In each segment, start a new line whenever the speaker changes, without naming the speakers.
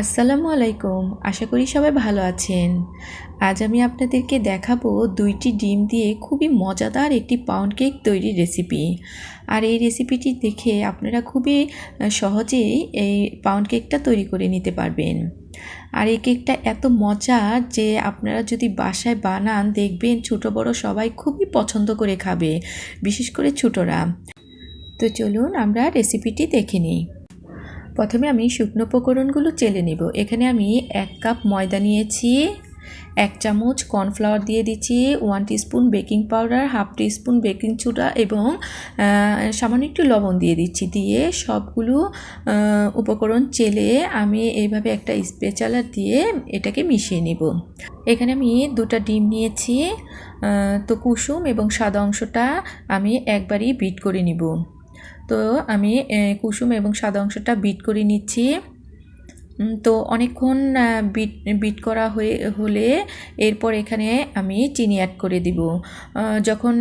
আসসালামু আলাইকুম। আশা করি সবাই ভালো আছেন। আজ আমি আপনাদেরকে দেখাবো দুইটি ডিম দিয়ে খুবই মজাদার একটি পাউন্ড কেক তৈরির রেসিপি আর এই রেসিপিটি দেখে আপনারা খুবই সহজেই এই পাউন্ড কেকটা তৈরি করে নিতে পারবেন। আর এই কেকটা এত মজার যে আপনারা যদি বাসায় বানান, দেখবেন ছোটো বড় সবাই খুবই পছন্দ করে খাবে, বিশেষ করে ছোটরা। তো চলুন আমরা রেসিপিটি দেখে নিই। প্রথমে আমি শুকনো উপকরণগুলো চেলে নেব। এখানে আমি এক কাপ ময়দা নিয়েছি, এক চামচ কর্নফ্লাওয়ার দিয়ে দিচ্ছি, one teaspoon baking powder, half teaspoon baking soda এবং সামান্য একটু লবণ দিয়ে দিচ্ছি। দিয়ে সবগুলো উপকরণ চেলে আমি এইভাবে একটা স্পেচালার দিয়ে এটাকে মিশিয়ে নেব। এখানে আমি দুটো ডিম নিয়েছি তো কুসুম এবং সাদা অংশটা আমি একবারই বিট করে নিব। তো আমি কুসুম এবং সাদা অংশটা বিট করে নিচ্ছি। তো অনেকক্ষণ বিট বিট করা হয়ে, হলে এরপর এখানে আমি চিনি অ্যাড করে দিব। যখন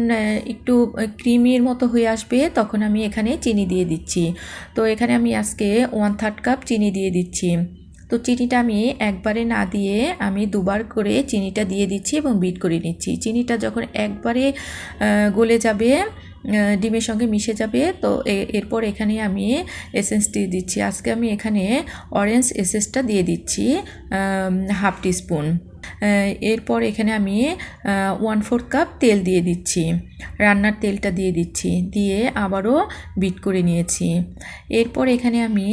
একটু ক্রিমির মতো হয়ে আসবে, তখন আমি এখানে চিনি দিয়ে দিচ্ছি। তো এখানে আমি আজকে ওয়ান থার্ড কাপ চিনি দিয়ে দিচ্ছি। তো চিনিটা আমি একবারে না দিয়ে আমি দুবার করে চিনিটা দিয়ে দিচ্ছি এবং বিট করে নিচ্ছি। চিনিটা যখন একবারে গলে যাবে ডিমের সঙ্গে মিশে যাবে। তো এরপর এখানে আমি এসেন্সটি দিচ্ছি। আজকে আমি এখানে অরেঞ্জ এসেন্সটা দিয়ে দিচ্ছি হাফ টিস্পুন এরপর এখানে আমি ওয়ান ফোর্থ কাপ তেল দিয়ে দিচ্ছি। রান্নার তেলটা দিয়ে দিচ্ছি। দিয়ে আবারও বিট করে নিয়েছি। এরপর এখানে আমি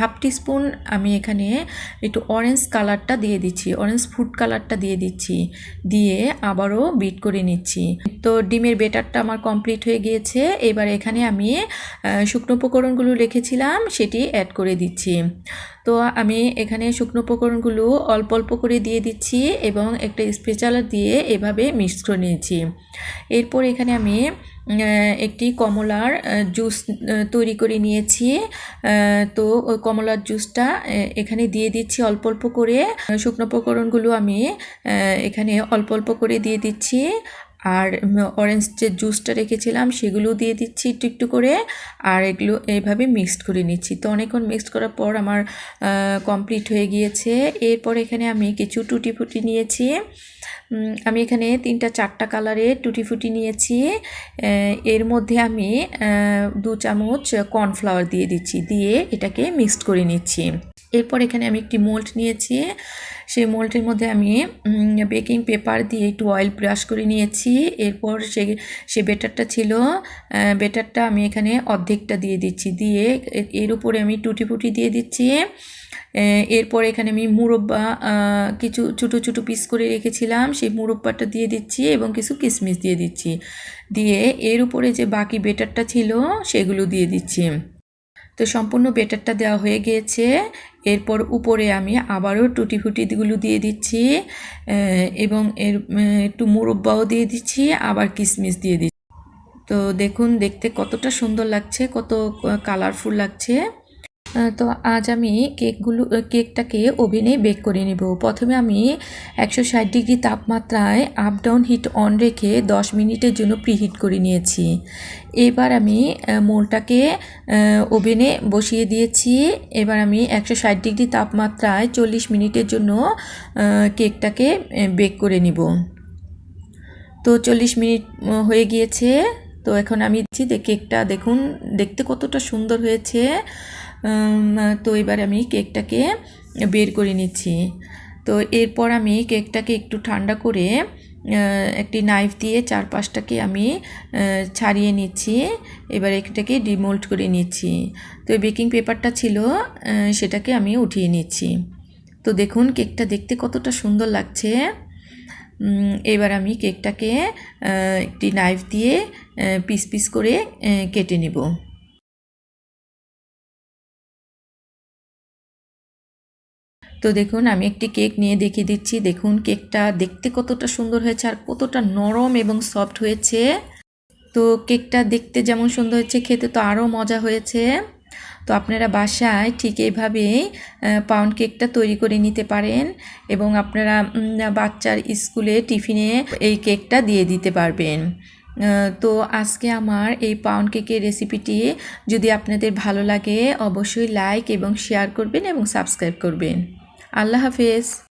হাফ টিস্পুন আমি এখানে একটু অরেঞ্জ কালারটা দিয়ে দিচ্ছি অরেঞ্জ ফুড কালারটা দিয়ে দিচ্ছি, দিয়ে আবারও বিট করে নিচ্ছি। তো ডিমের বেটারটা আমার কমপ্লিট হয়ে গিয়েছে, এবার এখানে আমি শুকনো উপকরণগুলো রেখেছিলাম, সেটি অ্যাড করে দিচ্ছি। তো আমি এখানে শুকনো উপকরণগুলো অল্প অল্প করে দিয়ে দিচ্ছি এবং একটা স্পেশালার দিয়ে এভাবে মিক্স করে নিয়েছি। এরপর এখানে আমি একটি কমলার জুস তৈরি করে নিয়েছি। তো ওই কমলার জুসটা এখানে দিয়ে দিচ্ছি অল্প অল্প করে। শুকনো উপকরণগুলো আমি এখানে অল্প অল্প করে দিয়ে দিচ্ছি। আর অরেঞ্জ যে জুসটা রেখেছিলাম, সেগুলো দিয়ে দিচ্ছি একটু একটু করে, আর এগুলো এইভাবে মিক্সড করে নিচ্ছি। তো অনেকক্ষণ মিক্সড করার পর আমার কমপ্লিট হয়ে গিয়েছে। এরপর এখানে আমি কিছু টুটি ফুটি নিয়েছি আমি এখানে তিনটা চারটা কালারের টুটি ফুটি নিয়েছি এর মধ্যে আমি দু চামচ কর্নফ্লাওয়ার দিয়ে দিচ্ছি। দিয়ে এটাকে মিক্সড করে নিচ্ছি। এরপর এখানে আমি একটি মোল্ড নিয়েছি। সেই মোল্ডের মধ্যে আমি বেকিং পেপার দিয়ে একটু অয়েল ব্রাশ করে নিয়েছি। এরপর সে সে বেটারটা ছিল বেটারটা আমি এখানে অর্ধেকটা দিয়ে দিচ্ছি। দিয়ে এর উপরে আমি টুটি ফুটি দিয়ে দিচ্ছি। এরপর এখানে আমি মুরব্বা কিছু ছোটো ছোটো পিস করে রেখেছিলাম। সেই মুরব্বাটা দিয়ে দিচ্ছি এবং কিছু কিশমিশ দিয়ে দিচ্ছি। দিয়ে এর উপরে যে বাকি বেটারটা ছিল, সেগুলো দিয়ে দিচ্ছি। তো সম্পূর্ণ বেটারটা দেওয়া হয়ে গিয়েছে। এরপর উপরে আমি আবারও টুটি ফুটিগুলো দিয়ে দিচ্ছি এবং এর একটু মুরব্বাও দিয়ে দিচ্ছি, আবার কিশমিশ দিয়ে দিচ্ছি। তো দেখুন, দেখতে কতটা সুন্দর লাগছে, কত কালারফুল লাগছে। তো আজ আমি কেকগুলো কেকটাকে ওভেনে বেক করে নেব। প্রথমে আমি একশো ষাট ডিগ্রি তাপমাত্রায় আপ ডাউন হিট অন রেখে দশ মিনিটের জন্য প্রিহিট করে নিয়েছি। এবার আমি মোলটাকে ওভেনে বসিয়ে দিয়েছি। এবার আমি একশো ষাট ডিগ্রি তাপমাত্রায় চল্লিশ মিনিটের জন্য কেকটাকে বেক করে নিব। তো চল্লিশ মিনিট হয়ে গিয়েছে। তো এখন আমি যে কেকটা দেখুন, দেখতে কতটা সুন্দর হয়েছে। তো এবার আমি কেকটাকে বের করে নিচ্ছি। তো এরপর আমি কেকটাকে একটু ঠান্ডা করে একটি নাইফ দিয়ে চারপাশটাকে আমি ছাড়িয়ে নিচ্ছি। এবার এটাকে ডিমোল্ড করে নিচ্ছি। তো বেকিং পেপারটা ছিল সেটাকে আমি উঠিয়ে নিচ্ছি। তো দেখুন, কেকটা দেখতে কতটা সুন্দর লাগছে। এবার আমি কেকটাকে একটি নাইফ দিয়ে পিস পিস করে কেটে নেব। তো দেখুন, আমি একটি কেক নিয়ে দেখিয়ে দিচ্ছি। দেখুন, কেকটা দেখতে কতটা সুন্দর হয়েছে আর কতটা নরম এবং সফট হয়েছে। তো কেকটা দেখতে যেমন সুন্দর হয়েছে, খেতে তো আরও মজা হয়েছে। তো আপনারা বাসায় ঠিক এইভাবেই পাউন্ড কেকটা তৈরি করে নিতে পারেন এবং আপনারা বাচ্চার স্কুলে টিফিনে এই কেকটা দিয়ে দিতে পারবেন। তো আজকে আমার এই পাউন্ড কেকের রেসিপিটি যদি আপনাদের ভালো লাগে, অবশ্যই লাইক এবং শেয়ার করবেন এবং সাবস্ক্রাইব করবেন। আল্লাহ হাফেজ।